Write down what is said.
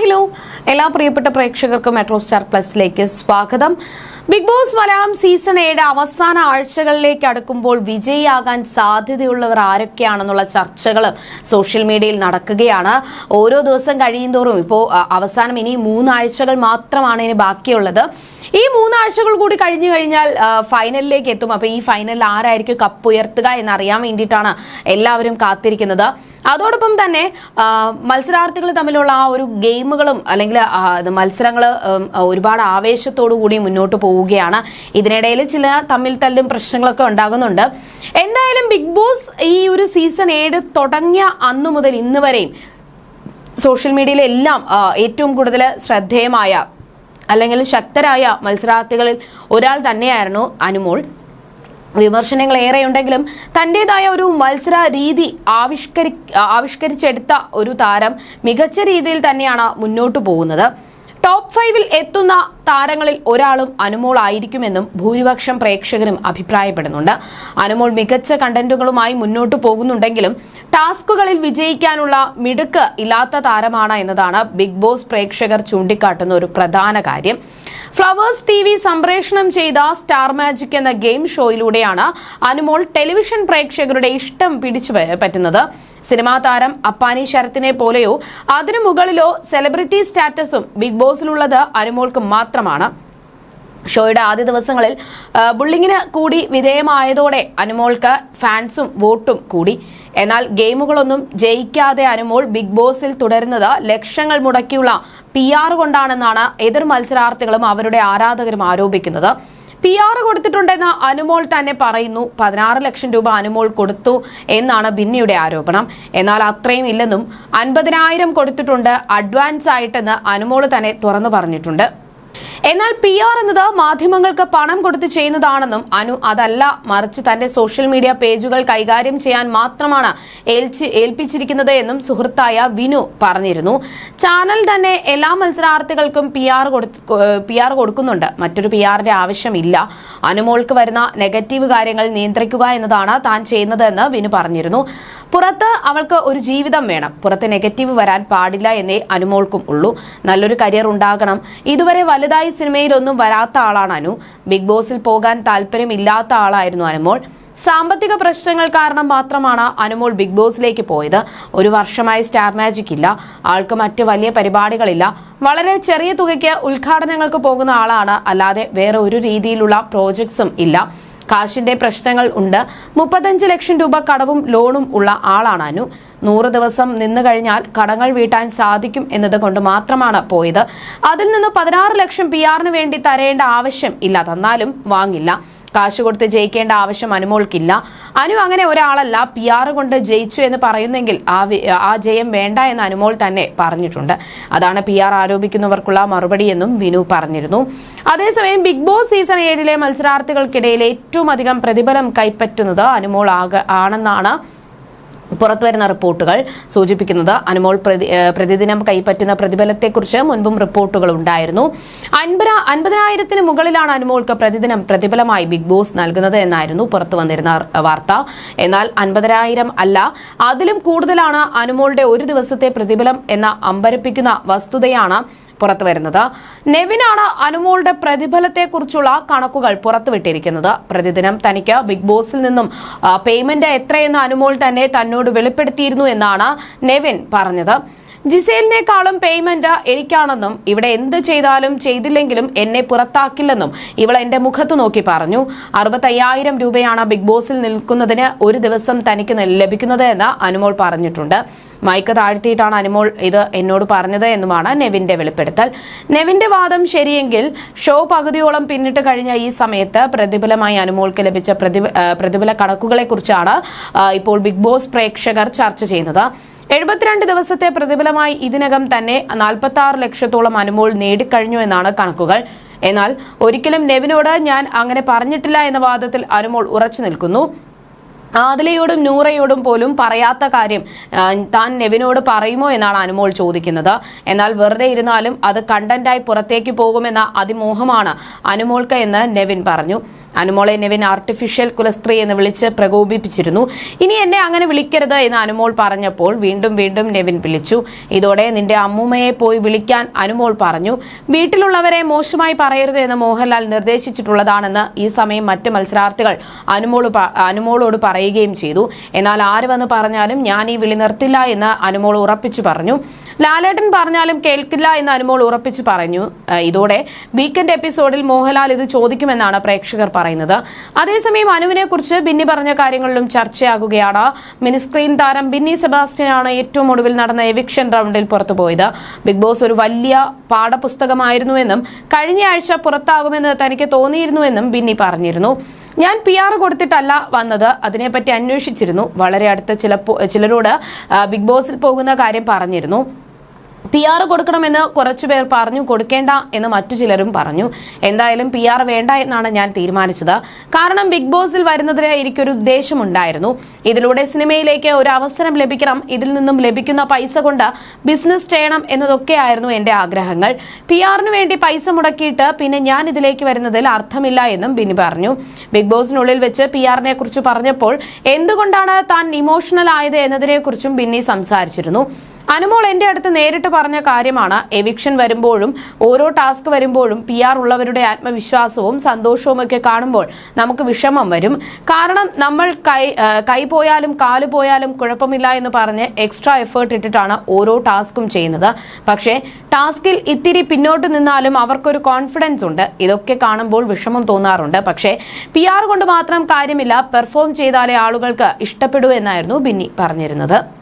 Hello എല്ലാ പ്രിയപ്പെട്ട പ്രേക്ഷകർക്കും മെട്രോ സ്റ്റാർ പ്ലസിലേക്ക് സ്വാഗതം. ബിഗ് ബോസ് മലയാളം സീസൺ ഏഴ് അവസാന ആഴ്ചകളിലേക്ക് അടുക്കുമ്പോൾ വിജയിയാകാൻ സാധ്യതയുള്ളവർ ആരൊക്കെയാണെന്നുള്ള ചർച്ചകൾ സോഷ്യൽ മീഡിയയിൽ നടക്കുകയാണ്. ഓരോ ദിവസം കഴിയുന്തോറും ഇപ്പോൾ അവസാനം ഇനി മൂന്നാഴ്ചകൾ മാത്രമാണ് ഇനി ബാക്കിയുള്ളത്. ഈ മൂന്നാഴ്ചകൾ കൂടി കഴിഞ്ഞു കഴിഞ്ഞാൽ ഫൈനലിലേക്ക് എത്തും. അപ്പോൾ ഈ ഫൈനലിൽ ആരായിരിക്കും കപ്പ് ഉയർത്തുക എന്നറിയാൻ വേണ്ടിയിട്ടാണ് എല്ലാവരും കാത്തിരിക്കുന്നത്. അതോടൊപ്പം തന്നെ മത്സരാർത്ഥികൾ തമ്മിലുള്ള ആ ഒരു ഗെയിമുകളും അല്ലെങ്കിൽ മത്സരങ്ങൾ ഒരുപാട് ആവേശത്തോടു കൂടി മുന്നോട്ട് പോവുകയാണ്. ഇതിനിടയിൽ ചില തമ്മിൽ തല്ലും പ്രശ്നങ്ങളൊക്കെ ഉണ്ടാകുന്നുണ്ട്. എന്തായാലും ബിഗ് ബോസ് ഈ ഒരു സീസൺ ഏഴ് തുടങ്ങിയ അന്നു മുതൽ ഇന്ന് വരെയും സോഷ്യൽ മീഡിയയിലെല്ലാം ഏറ്റവും കൂടുതൽ ശ്രദ്ധേയമായ അല്ലെങ്കിൽ ശക്തരായ മത്സരാർത്ഥികളിൽ ഒരാൾ തന്നെയായിരുന്നു അനുമോൾ. വിമർശനങ്ങൾ ഏറെയുണ്ടെങ്കിലും തന്റെതായ ഒരു മത്സര രീതി ആവിഷ്കരി ആവിഷ്കരിച്ചെടുത്ത ഒരു താരം മികച്ച രീതിയിൽ തന്നെയാണ് മുന്നോട്ട് പോകുന്നത്. ടോപ്പ് ഫൈവിൽ എത്തുന്ന താരങ്ങളിൽ ഒരാളും അനുമോൾ ആയിരിക്കുമെന്നും ഭൂരിപക്ഷം പ്രേക്ഷകരും അഭിപ്രായപ്പെടുന്നുണ്ട്. അനുമോൾ മികച്ച കണ്ടന്റുകളുമായി മുന്നോട്ട് പോകുന്നുണ്ടെങ്കിലും ടാസ്കുകളിൽ വിജയിക്കാനുള്ള മിടുക്ക് ഇല്ലാത്ത താരമാണ് എന്നതാണ് ബിഗ് ബോസ് പ്രേക്ഷകർ ചൂണ്ടിക്കാട്ടുന്ന ഒരു പ്രധാന കാര്യം. ഫ്ലവേഴ്സ് ടി വി സംപ്രേഷണം ചെയ്ത സ്റ്റാർ മാജിക് എന്ന ഗെയിം ഷോയിലൂടെയാണ് അനുമോൾ ടെലിവിഷൻ പ്രേക്ഷകരുടെ ഇഷ്ടം പിടിച്ചു പറ്റുന്നത്. സിനിമാ താരം അപ്പാനി ശരത്തിനെ പോലെയോ അതിനു മുകളിലോ സെലിബ്രിറ്റി സ്റ്റാറ്റസും ബിഗ് ബോസിലുള്ളത് അനുമോൾക്ക് മാത്രമാണ്. ഷോയുടെ ആദ്യ ദിവസങ്ങളിൽ ബുള്ളിങ്ങിന് കൂടി വിധേയമായതോടെ അനുമോൾക്ക് ഫാൻസും വോട്ടും കൂടി. എന്നാൽ ഗെയിമുകളൊന്നും ജയിക്കാതെ അനുമോൾ ബിഗ് ബോസിൽ തുടരുന്നത് ലക്ഷങ്ങൾ മുടക്കിയുള്ള പി ആർ കൊണ്ടാണെന്നാണ് എതിർ മത്സരാർത്ഥികളും അവരുടെ ആരാധകരും ആരോപിക്കുന്നത്. പി ആർ കൊടുത്തിട്ടുണ്ടെന്ന് അനുമോൾ തന്നെ പറയുന്നു. പതിനാറ് ലക്ഷം രൂപ അനുമോൾ കൊടുത്തു എന്നാണ് ബിന്നിയുടെ ആരോപണം. എന്നാൽ അത്രയും ഇല്ലെന്നും അൻപതിനായിരം കൊടുത്തിട്ടുണ്ട് അഡ്വാൻസ് ആയിട്ടെന്ന് അനുമോൾ തന്നെ തുറന്നു പറഞ്ഞിട്ടുണ്ട്. എന്നാൽ പി ആർ എന്നത് മാധ്യമങ്ങൾക്ക് പണം കൊടുത്ത് ചെയ്യുന്നതാണെന്നും അനു അതല്ല മറിച്ച് തന്റെ സോഷ്യൽ മീഡിയ പേജുകൾ കൈകാര്യം ചെയ്യാൻ മാത്രമാണ് ഏൽപ്പിച്ചിരിക്കുന്നത് എന്നും സുഹൃത്തായ വിനു പറഞ്ഞിരുന്നു. ചാനൽ തന്നെ എല്ലാ മത്സരാർത്ഥികൾക്കും പി ആർ പി ആർ കൊടുക്കുന്നുണ്ട്. മറ്റൊരു പി ആറിന്റെ ആവശ്യമില്ല. അനുമോൾക്ക് വരുന്ന നെഗറ്റീവ് കാര്യങ്ങൾ നിയന്ത്രിക്കുക എന്നതാണ് താൻ ചെയ്യുന്നതെന്ന് വിനു പറഞ്ഞിരുന്നു. പുറത്ത് അവൾക്ക് ഒരു ജീവിതം വേണം. പുറത്ത് നെഗറ്റീവ് വരാൻ പാടില്ല എന്നേ അനുമോൾക്കും ഉള്ളൂ. നല്ലൊരു കരിയർ ഉണ്ടാകണം. ഇതുവരെ വലുതായി സിനിമയിലൊന്നും വരാത്ത ആളാണ് അനു. ബിഗ് ബോസിൽ പോകാൻ താല്പര്യമില്ലാത്ത ആളായിരുന്നു അനുമോൾ. സാമ്പത്തിക പ്രശ്നങ്ങൾ കാരണം മാത്രമാണ് അനുമോൾ ബിഗ് ബോസിലേക്ക് പോയത്. ഒരു വർഷമായി സ്റ്റാർ മാജിക് ഇല്ല. ആൾക്ക് മറ്റ് വലിയ പരിപാടികളില്ല. വളരെ ചെറിയ തുകയ്ക്ക് ഉദ്ഘാടനങ്ങൾക്ക് പോകുന്ന ആളാണ്. അല്ലാതെ വേറെ ഒരു രീതിയിലുള്ള പ്രോജക്ട്സും ഇല്ല. കാശിന്റെ പ്രശ്നങ്ങൾ ഉണ്ട്. മുപ്പത്തഞ്ച് ലക്ഷം രൂപ കടവും ലോണും ഉള്ള ആളാണ് അനു. നൂറ് ദിവസം നിന്നു കഴിഞ്ഞാൽ കടങ്ങൾ വീട്ടാൻ സാധിക്കും എന്നത് കൊണ്ട് മാത്രമാണ് പോയത്. അതിൽ നിന്ന് പതിനാറ് ലക്ഷം പി ആറിന് വേണ്ടി തരേണ്ട ആവശ്യം ഇല്ല. തന്നാലും വാങ്ങില്ല. കാശ് കൊടുത്ത് ജയിക്കേണ്ട ആവശ്യം അനുമോൾക്കില്ല. അനു അങ്ങനെ ഒരാളല്ല പി ആർ കൊണ്ട് ജയിച്ചു എന്ന് പറയുന്നെങ്കിൽ ആ ആ ജയം വേണ്ട എന്ന് അനുമോൾ തന്നെ പറഞ്ഞിട്ടുണ്ട്. അതാണ് പി ആർ ആരോപിക്കുന്നവർക്കുള്ള മറുപടിയെന്നും വിനു പറഞ്ഞിരുന്നു. അതേസമയം ബിഗ് ബോസ് സീസൺ ഏഴിലെ മത്സരാർത്ഥികൾക്കിടയിൽ ഏറ്റവും അധികം പ്രതിഫലം കൈപ്പറ്റുന്നത് അനുമോൾ ആണെന്നാണ് പുറത്തുവരുന്ന റിപ്പോർട്ടുകൾ സൂചിപ്പിക്കുന്നത് അനുമോൾ പ്രതി പ്രതിദിനം കൈപ്പറ്റുന്ന പ്രതിഫലത്തെക്കുറിച്ച് മുൻപും റിപ്പോർട്ടുകൾ ഉണ്ടായിരുന്നു. അൻപത് അൻപതിനായിരത്തിന് മുകളിലാണ് അനുമോൾക്ക് പ്രതിദിനം പ്രതിഫലമായി ബിഗ് ബോസ് നൽകുന്നത് എന്നായിരുന്നു പുറത്തു വന്നിരുന്ന വാർത്ത. എന്നാൽ അൻപതിനായിരം അല്ല അതിലും കൂടുതലാണ് അനുമോളുടെ ഒരു ദിവസത്തെ പ്രതിഫലം എന്ന അമ്പരപ്പിക്കുന്ന വസ്തുതയാണ് പുറത്തു വരുന്നത്. നെവിനാണ് അനുമോളുടെ പ്രതിഫലത്തെക്കുറിച്ചുള്ള കണക്കുകൾ പുറത്തുവിട്ടിരിക്കുന്നത്. പ്രതിദിനം തനിക്ക് ബിഗ് ബോസിൽ നിന്നും പേയ്മെന്റ് എത്രയെന്ന് അനുമോൾ തന്നെ തന്നോട് വെളിപ്പെടുത്തിയിരുന്നു എന്നാണ് നെവിൻ പറഞ്ഞത്. ജിസേലിനേക്കാളും പേയ്മെന്റ് എനിക്കാണെന്നും ഇവിടെ എന്ത് ചെയ്താലും ചെയ്തില്ലെങ്കിലും എന്നെ പുറത്താക്കില്ലെന്നും ഇവൾ എന്റെ മുഖത്ത് നോക്കി പറഞ്ഞു. അറുപത്തയ്യായിരം രൂപയാണ് ബിഗ് ബോസിൽ നിൽക്കുന്നതിന് ഒരു ദിവസം തനിക്ക് ലഭിക്കുന്നത് എന്ന് അനുമോൾ പറഞ്ഞിട്ടുണ്ട്. മൈക്ക് താഴ്ത്തിയിട്ടാണ് അനുമോൾ ഇത് എന്നോട് പറഞ്ഞത് എന്നുമാണ് നെവിന്റെ വെളിപ്പെടുത്തൽ. നെവിന്റെ വാദം ശരിയെങ്കിൽ ഷോ പകുതിയോളം പിന്നിട്ട് കഴിഞ്ഞ ഈ സമയത്ത് പ്രതിഫലമായി അനുമോൾക്ക് ലഭിച്ച പ്രതിഫല കണക്കുകളെക്കുറിച്ചാണ് ഇപ്പോൾ ബിഗ് ബോസ് പ്രേക്ഷകർ ചർച്ച ചെയ്യുന്നത്. എഴുപത്തിരണ്ട് ദിവസത്തെ പ്രതിഫലമായി ഇതിനകം തന്നെ നാൽപ്പത്തി ആറ് ലക്ഷത്തോളം അനുമോൾ നേടിക്കഴിഞ്ഞു എന്നാണ് കണക്കുകൾ. എന്നാൽ ഒരിക്കലും നെവിനോട് ഞാൻ അങ്ങനെ പറഞ്ഞിട്ടില്ല എന്ന വാദത്തിൽ അനുമോൾ ഉറച്ചു നിൽക്കുന്നു. ആദിലയോടും നൂറയോടും പോലും പറയാത്ത കാര്യം താൻ നെവിനോട് പറയുമോ എന്നാണ് അനുമോൾ ചോദിക്കുന്നത്. എന്നാൽ വെറുതെ ഇരുന്നാലും അത് കണ്ടന്റായി പുറത്തേക്ക് പോകുമെന്ന അതിമോഹമാണ് അനുമോൾക്ക് എന്ന് നെവിൻ പറഞ്ഞു. അനുമോളെ നെവിൻ ആർട്ടിഫിഷ്യൽ കുലസ്ത്രീ എന്ന് വിളിച്ച് പ്രകോപിപ്പിച്ചിരുന്നു. ഇനി എന്നെ അങ്ങനെ വിളിക്കരുത് എന്ന് അനുമോൾ പറഞ്ഞപ്പോൾ വീണ്ടും വീണ്ടും നെവിൻ വിളിച്ചു. ഇതോടെ നിന്റെ അമ്മൂമ്മയെ പോയി വിളിക്കാൻ അനുമോൾ പറഞ്ഞു. വീട്ടിലുള്ളവരെ മോശമായി പറയരുത് എന്ന് മോഹൻലാൽ നിർദ്ദേശിച്ചിട്ടുള്ളതാണെന്ന് ഈ സമയം മറ്റ് മത്സരാർത്ഥികൾ അനുമോൾ അനുമോളോട് പറയുകയും ചെയ്തു. എന്നാൽ ആര് വന്ന് പറഞ്ഞാലും ഞാൻ ഈ വിളി നിർത്തില്ല എന്ന് അനുമോൾ ഉറപ്പിച്ചു പറഞ്ഞു. ലാലേട്ടൻ പറഞ്ഞാലും കേൾക്കില്ല എന്ന് അനുമോൾ ഉറപ്പിച്ചു പറഞ്ഞു. ഇതോടെ വീക്കെൻഡ് എപ്പിസോഡിൽ മോഹൻലാൽ ഇത് ചോദിക്കുമെന്നാണ് പ്രേക്ഷകർ പറയുന്നത്. അതേസമയം അനുവിനെ കുറിച്ച് ബിന്നി പറഞ്ഞ കാര്യങ്ങളിലും ചർച്ചയാകുകയാണ്. മിനിസ്ക്രീൻ താരം ബിന്നി സെബാസ്റ്റ്യനാണ് ഏറ്റവും ഒടുവിൽ നടന്ന എവിക്ഷൻ റൗണ്ടിൽ പുറത്തുപോയത്. ബിഗ് ബോസ് ഒരു വലിയ പാഠപുസ്തകമായിരുന്നുവെന്നും കഴിഞ്ഞ ആഴ്ച പുറത്താകുമെന്ന് തനിക്ക് തോന്നിയിരുന്നുവെന്നും ബിന്നി പറഞ്ഞിരുന്നു. ഞാൻ പി ആർ കൊടുത്തിട്ടല്ല വന്നത് അതിനെപ്പറ്റി അന്വേഷിച്ചിരുന്നു. വളരെ അടുത്ത ചില ചിലരോട് ബിഗ് ബോസിൽ പോകുന്ന കാര്യം പറഞ്ഞിരുന്നു. പി ആർ കൊടുക്കണമെന്ന് കുറച്ചുപേർ പറഞ്ഞു കൊടുക്കേണ്ട എന്ന് മറ്റു ചിലരും പറഞ്ഞു. എന്തായാലും പി ആർ വേണ്ട എന്നാണ് ഞാൻ തീരുമാനിച്ചത്. കാരണം ബിഗ് ബോസിൽ വരുന്നതിന് എനിക്കൊരു ഉദ്ദേശമുണ്ടായിരുന്നു. ഇതിലൂടെ സിനിമയിലേക്ക് ഒരു അവസരം ലഭിക്കണം ഇതിൽ നിന്നും ലഭിക്കുന്ന പൈസ കൊണ്ട് ബിസിനസ് ചെയ്യണം എന്നതൊക്കെയായിരുന്നു എന്റെ ആഗ്രഹങ്ങൾ. പി ആറിന് വേണ്ടി പൈസ മുടക്കിയിട്ട് പിന്നെ ഞാൻ ഇതിലേക്ക് വരുന്നതിൽ അർത്ഥമില്ല എന്നും ബിനി പറഞ്ഞു. ബിഗ് ബോസിനുള്ളിൽ വെച്ച് പി ആറിനെ കുറിച്ച് പറഞ്ഞപ്പോൾ എന്തുകൊണ്ടാണ് താൻ ഇമോഷണൽ ആയത് എന്നതിനെക്കുറിച്ചും ബിന്നി സംസാരിച്ചിരുന്നു. അനുമോൾ എന്റെ അടുത്ത് നേരിട്ട് പറഞ്ഞ കാര്യമാണ്. എവിക്ഷൻ വരുമ്പോഴും ഓരോ ടാസ്ക് വരുമ്പോഴും പി ആർ ഉള്ളവരുടെ ആത്മവിശ്വാസവും സന്തോഷവും ഒക്കെ കാണുമ്പോൾ നമുക്ക് വിഷമം വരും. കാരണം നമ്മൾ കൈ കൈ പോയാലും കാൽ പോയാലും കുഴപ്പമില്ല എന്ന് പറഞ്ഞ് എക്സ്ട്രാ എഫേർട്ട് ഇട്ടിട്ടാണ് ഓരോ ടാസ്കും ചെയ്യുന്നത്. പക്ഷേ ടാസ്കിൽ ഇത്തിരി പിന്നോട്ട് നിന്നാലും അവർക്കൊരു കോൺഫിഡൻസ് ഉണ്ട്. ഇതൊക്കെ കാണുമ്പോൾ വിഷമം തോന്നാറുണ്ട്. പക്ഷേ പി ആർ കൊണ്ട് മാത്രം കാര്യമില്ല. പെർഫോം ചെയ്താലേ ആളുകൾക്ക് ഇഷ്ടപ്പെടൂ എന്നായിരുന്നു ബിന്നി പറഞ്ഞിരുന്നത്.